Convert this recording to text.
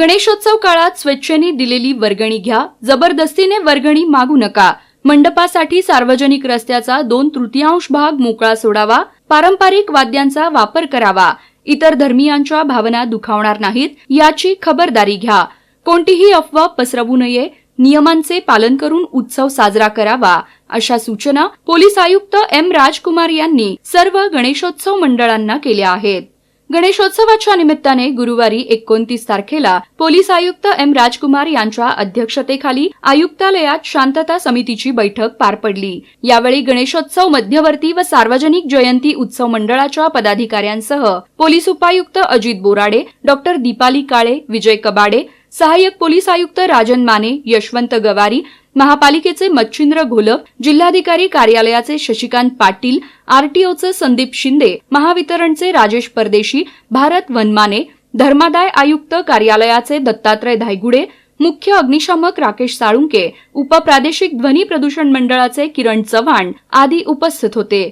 गणेशोत्सव काळात स्वेच्छेने दिलेली वर्गणी घ्या. जबरदस्तीने वर्गणी मागू नका. मंडपासाठी सार्वजनिक रस्त्याचा दोन तृतीयांश भाग मोकळा सोडावा. पारंपरिक वाद्यांचा वापर करावा. इतर धर्मियांच्या भावना दुखावणार नाहीत याची खबरदारी घ्या. कोणतीही अफवा पसरवू नये. नियमांचे पालन करून उत्सव साजरा करावा. अशा सूचना पोलीस आयुक्त एम राजकुमार यांनी सर्व गणेशोत्सव मंडळांना केल्या आहेत. गणेशोत्सवाच्या निमित्ताने गुरुवारी एकोणतीस तारखेला पोलीस आयुक्त एम राजकुमार यांच्या अध्यक्षतेखाली आयुक्तालयात शांतता समितीची बैठक पार पडली. यावेळी गणेशोत्सव मध्यवर्ती व सार्वजनिक जयंती उत्सव मंडळाच्या पदाधिकाऱ्यांसह पोलीस उपायुक्त अजित बोराडे डॉक्टर दीपाली काळे विजय कबाडे सहाय्यक पोलीस आयुक्त राजन माने यशवंत गवारी महापालिकेचे मच्छिंद्र घोलप जिल्हाधिकारी कार्यालयाचे शशिकांत पाटील आरटीओचे संदीप शिंदे महावितरणचे राजेश परदेशी भारत वनमाने धर्मादाय आयुक्त कार्यालयाचे दत्तात्रय धायगुडे मुख्य अग्निशामक राकेश साळुंके उपप्रादेशिक ध्वनी प्रदूषण मंडळाचे किरण चव्हाण आदी उपस्थित होते.